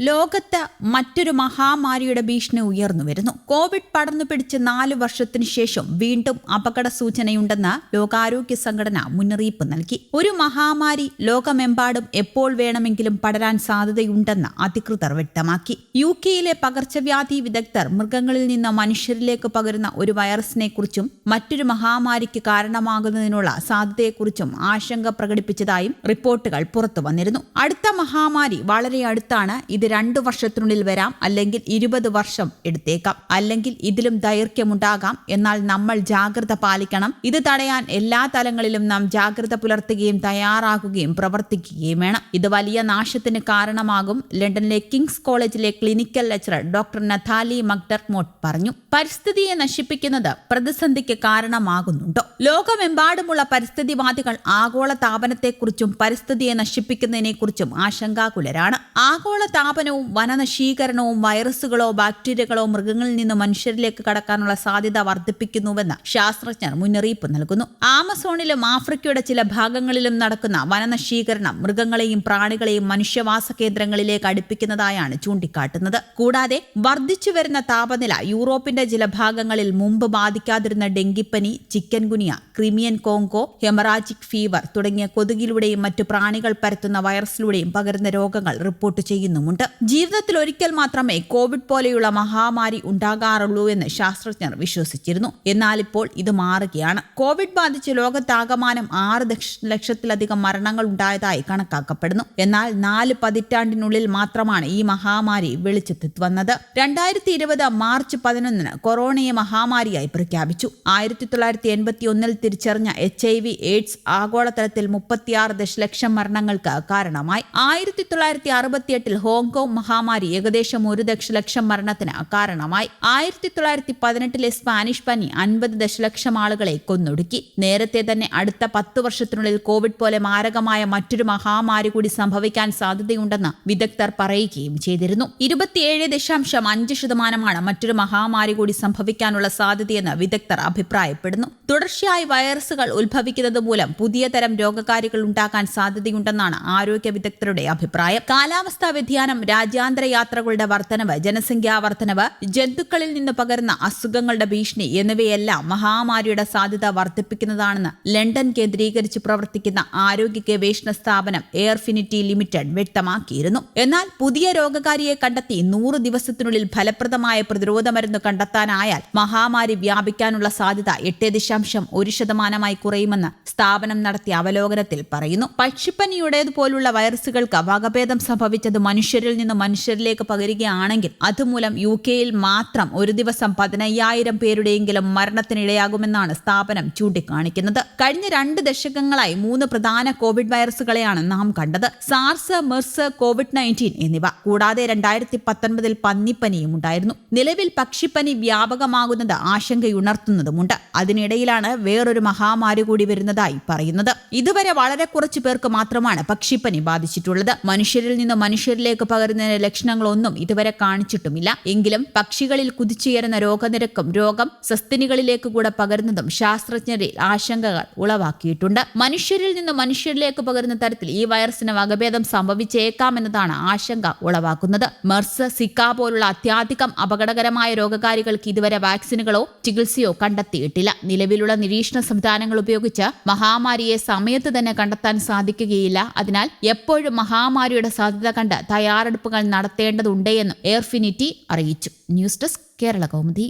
ലോകത്ത് മറ്റൊരു മഹാമാരിയുടെ ഭീഷണി ഉയർന്നു വരുന്നു. കോവിഡ് പടർന്നു പിടിച്ച് നാല് വർഷത്തിനു ശേഷം വീണ്ടും അപകട സൂചനയുണ്ടെന്ന് ലോകാരോഗ്യ സംഘടന മുന്നറിയിപ്പ് നൽകി. ഒരു മഹാമാരി ലോകമെമ്പാടും എപ്പോൾ വേണമെങ്കിലും പടരാൻ സാധ്യതയുണ്ടെന്ന് അധികൃതർ വ്യക്തമാക്കി. യു കെയിലെ പകർച്ചവ്യാധി വിദഗ്ധർ മൃഗങ്ങളിൽ നിന്ന് മനുഷ്യരിലേക്ക് പകരുന്ന ഒരു വൈറസിനെ കുറിച്ചും മറ്റൊരു മഹാമാരിക്ക് കാരണമാകുന്നതിനുള്ള സാധ്യതയെക്കുറിച്ചും ആശങ്ക പ്രകടിപ്പിച്ചതായും റിപ്പോർട്ടുകൾ പുറത്തു വന്നിരുന്നു അടുത്ത മഹാമാരി വളരെ അടുത്താണ്. ഇത് രണ്ടു വർഷത്തിനുള്ളിൽ വരാം അല്ലെങ്കിൽ ഇരുപത് വർഷം എടുത്തേക്കാം. അല്ലെങ്കിൽ ഇതിലും ദൈർഘ്യമുണ്ടാകാം. എന്നാൽ നമ്മൾ ജാഗ്രത പാലിക്കണം. ഇത് തടയാൻ എല്ലാ തലങ്ങളിലും നാം ജാഗ്രത പുലർത്തുകയും തയ്യാറാകുകയും പ്രവർത്തിക്കുകയും വേണം. ഇത് വലിയ നാശത്തിന് കാരണമാകും ലണ്ടനിലെ കിങ്സ് കോളേജിലെ clinical lecturer doctor Nathalie McDermott പറഞ്ഞു. പരിസ്ഥിതിയെ നശിപ്പിക്കുന്നത് പ്രതിസന്ധിക്ക് കാരണമാകുന്നുണ്ടോ? ലോകമെമ്പാടുമുള്ള പരിസ്ഥിതിവാദികൾ ആഗോള താപനത്തെക്കുറിച്ചും പരിസ്ഥിതിയെ നശിപ്പിക്കുന്നതിനെക്കുറിച്ചും ആശങ്കാകുലരാണ്. ആഗോള താപനവും വനനശീകരണവും വൈറസുകളോ ബാക്ടീരിയകളോ മൃഗങ്ങളിൽ നിന്ന് മനുഷ്യരിലേക്ക് കടക്കാനുള്ള സാധ്യത വർദ്ധിപ്പിക്കുന്നുവെന്ന് ശാസ്ത്രജ്ഞർ മുന്നറിയിപ്പ് നൽകുന്നു. ആമസോണിലും ആഫ്രിക്കയുടെ ചില ഭാഗങ്ങളിലും നടക്കുന്ന വനനശീകരണം മൃഗങ്ങളെയും പ്രാണികളെയും മനുഷ്യവാസ കേന്ദ്രങ്ങളിലേക്ക് അടുപ്പിക്കുന്നതായാണ് ചൂണ്ടിക്കാട്ടുന്നത്. കൂടാതെ വർദ്ധിച്ചു വരുന്ന താപനില യൂറോപ്പിന്റെ ചില ഭാഗങ്ങളിൽ മുമ്പ് ബാധിക്കാതിരുന്ന ഡെങ്കിപ്പനി chikungunya Crimean Congo haemorrhagic fever തുടങ്ങിയ കൊതുകിലൂടെയും മറ്റു പ്രാണികൾ പരത്തുന്ന വൈറസിലൂടെയും പകരുന്ന രോഗങ്ങൾ റിപ്പോർട്ട് ചെയ്യുന്നുമുണ്ട്. ജീവിതത്തിൽ ഒരിക്കൽ മാത്രമേ കോവിഡ് പോലെയുള്ള മഹാമാരി ഉണ്ടാകാറുള്ളൂ എന്ന് ശാസ്ത്രജ്ഞർ വിശ്വസിച്ചിരുന്നു. എന്നാൽ ഇപ്പോൾ ഇത് മാറുകയാണ്. കോവിഡ് ബാധിച്ച് ലോകത്താകമാനം ആറ് ലക്ഷത്തിലധികം മരണങ്ങൾ ഉണ്ടായതായി കണക്കാക്കപ്പെടുന്നു. എന്നാൽ നാല് പതിറ്റാണ്ടിനുള്ളിൽ മാത്രമാണ് ഈ മഹാമാരി വെളിച്ചെത്തി വന്നത്. രണ്ടായിരത്തി ഇരുപത് മാർച്ച് പതിനൊന്നിന് കൊറോണയെ മഹാമാരിയായി പ്രഖ്യാപിച്ചു. ആയിരത്തി തൊള്ളായിരത്തി എൺപത്തി ഒന്നിൽ തിരിച്ചറിഞ്ഞ എച്ച് ഐ വി എയ്ഡ്സ് ആഗോളതലത്തിൽ മുപ്പത്തിയാറ് ദശലക്ഷം മരണങ്ങൾക്ക് കാരണമായി. ആയിരത്തി തൊള്ളായിരത്തി അറുപത്തിയെട്ടിൽ ഹോങ്കോങ് മഹാമാരി ഏകദേശം ഒരു ദശലക്ഷം മരണത്തിന് കാരണമായി. ആയിരത്തി തൊള്ളായിരത്തി പതിനെട്ടിലെ സ്പാനിഷ് പനി അൻപത് ദശലക്ഷം ആളുകളെ കൊന്നൊടുക്കി. നേരത്തെ തന്നെ അടുത്ത പത്ത് വർഷത്തിനുള്ളിൽ കോവിഡ് പോലെ മാരകമായ മറ്റൊരു മഹാമാരി കൂടി സംഭവിക്കാൻ സാധ്യതയുണ്ടെന്ന് വിദഗ്ധർ പറയുകയും ചെയ്തിരുന്നു. ഇരുപത്തിയേഴ് ദശാംശം അഞ്ച് ശതമാനമാണ് മറ്റൊരു മഹാമാരി കൂടി സംഭവിക്കാനുള്ള സാധ്യതയെന്ന് വിദഗ്ധർ അഭിപ്രായപ്പെടുന്നു. തുടർച്ചയായി വൈറസുകൾ ഉത്ഭവിക്കുന്നത് മൂലം പുതിയ തരം രോഗകാരികൾ ഉണ്ടാക്കാൻ സാധ്യതയുണ്ടെന്നാണ് ആരോഗ്യ വിദഗ്ധരുടെ അഭിപ്രായം. കാലാവസ്ഥാ വ്യതിയാനം രാജ്യാന്തര യാത്രകളുടെ വർധനവ് ജനസംഖ്യാ വർധനവ് ജന്തുക്കളിൽ നിന്ന് പകരുന്ന അസുഖങ്ങളുടെ ഭീഷണി എന്നിവയെല്ലാം മഹാമാരിയുടെ സാധ്യത വർദ്ധിപ്പിക്കുന്നതാണെന്ന് ലണ്ടൻ കേന്ദ്രീകരിച്ച് പ്രവർത്തിക്കുന്ന ആരോഗ്യ ഗവേഷണ സ്ഥാപനം എയർഫിനിറ്റി ലിമിറ്റഡ് വ്യക്തമാക്കിയിരുന്നു. എന്നാൽ പുതിയ രോഗകാരിയെ കണ്ടെത്തി നൂറ് ദിവസത്തിനുള്ളിൽ ഫലപ്രദമായ പ്രതിരോധ മരുന്ന് കണ്ടെത്താനായാൽ മഹാമാരി വ്യാപിക്കാനുള്ള സാധ്യത എട്ട് ദശാംശം ഒരു ശതമാനമായി കുറയുമെന്ന് സ്ഥാപനം നടത്തിയ അവലോകനത്തിൽ പറയുന്നു. പക്ഷിപ്പനിയുടേതുപോലുള്ള വൈറസുകൾക്ക് വകഭേദം സംഭവിച്ചത് മനുഷ്യരിൽ നിന്ന് മനുഷ്യരിലേക്ക് പകരുകയാണെങ്കിൽ അതുമൂലം യു കെയിൽ മാത്രം ഒരു ദിവസം പതിനയ്യായിരം പേരുടെയെങ്കിലും മരണത്തിനിടയാകുമെന്നാണ് സ്ഥാപനം ചൂണ്ടിക്കാണിക്കുന്നത്. കഴിഞ്ഞ രണ്ട് ദശകങ്ങളായി മൂന്ന് പ്രധാന കോവിഡ് വൈറസുകളെയാണ് നാം കണ്ടത്. സാർസ് മെർസ് കോവിഡ് നയന്റീൻ എന്നിവ. കൂടാതെ രണ്ടായിരത്തി പത്തൊൻപതിൽ പന്നിപ്പനിയും ഉണ്ടായിരുന്നു. നിലവിൽ പക്ഷിപ്പനി വ്യാപകമാകുന്നത് ആശങ്കയുണർത്തുന്നതുമുണ്ട്. അതിനിടയിലാണ് വേറൊരു മഹാമാരി കൂടി വരുന്നതായി പറയുന്നത്. ഇതുവരെ വളരെ കുറച്ചു പേർക്ക് മാത്രമാണ് പക്ഷിപ്പനി ബാധിച്ചിട്ടുള്ളത്. മനുഷ്യരിൽ നിന്ന് മനുഷ്യരിലേക്ക് പകരുന്നതിന് ലക്ഷണങ്ങളൊന്നും ഇതുവരെ കാണിച്ചിട്ടുമില്ല. എങ്കിലും പക്ഷികളിൽ കുതിച്ചുയരുന്ന രോഗനിരക്കും രോഗം സസ്തിനികളിലേക്ക് കൂടെ പകരുന്നതും ശാസ്ത്രജ്ഞരിൽ ആശങ്കകൾ ഉളവാക്കിയിട്ടുണ്ട്. മനുഷ്യരിൽ നിന്ന് മനുഷ്യരിലേക്ക് പകരുന്ന തരത്തിൽ ഈ വൈറസിന് വകഭേദം സംഭവിച്ചേക്കാമെന്നതാണ് ആശങ്ക ഉളവാക്കുന്നത്. മെർസ് സിക്ക പോലുള്ള അത്യാധികം അപകടകരമായ രോഗകാരികൾക്ക് ഇതുവരെ വാക്സിനുകളോ ചികിത്സയോ കണ്ടെത്തിയിട്ടില്ല. നിലവിലുള്ള നിരീക്ഷണ സംവിധാനങ്ങൾ ഉപയോഗിച്ച് മഹാമാരിയെ സമയത്ത് തന്നെ കണ്ടെത്താൻ സാധിക്കുകയില്ല. അതിനാൽ എപ്പോഴും മഹാമാരിയുടെ സാധ്യത കണ്ട് തയ്യാറെടുപ്പുകൾ നടത്തേണ്ടതുണ്ട് എയർഫിനിറ്റി അറിയിച്ചു. News desk Kerala Kaumudi.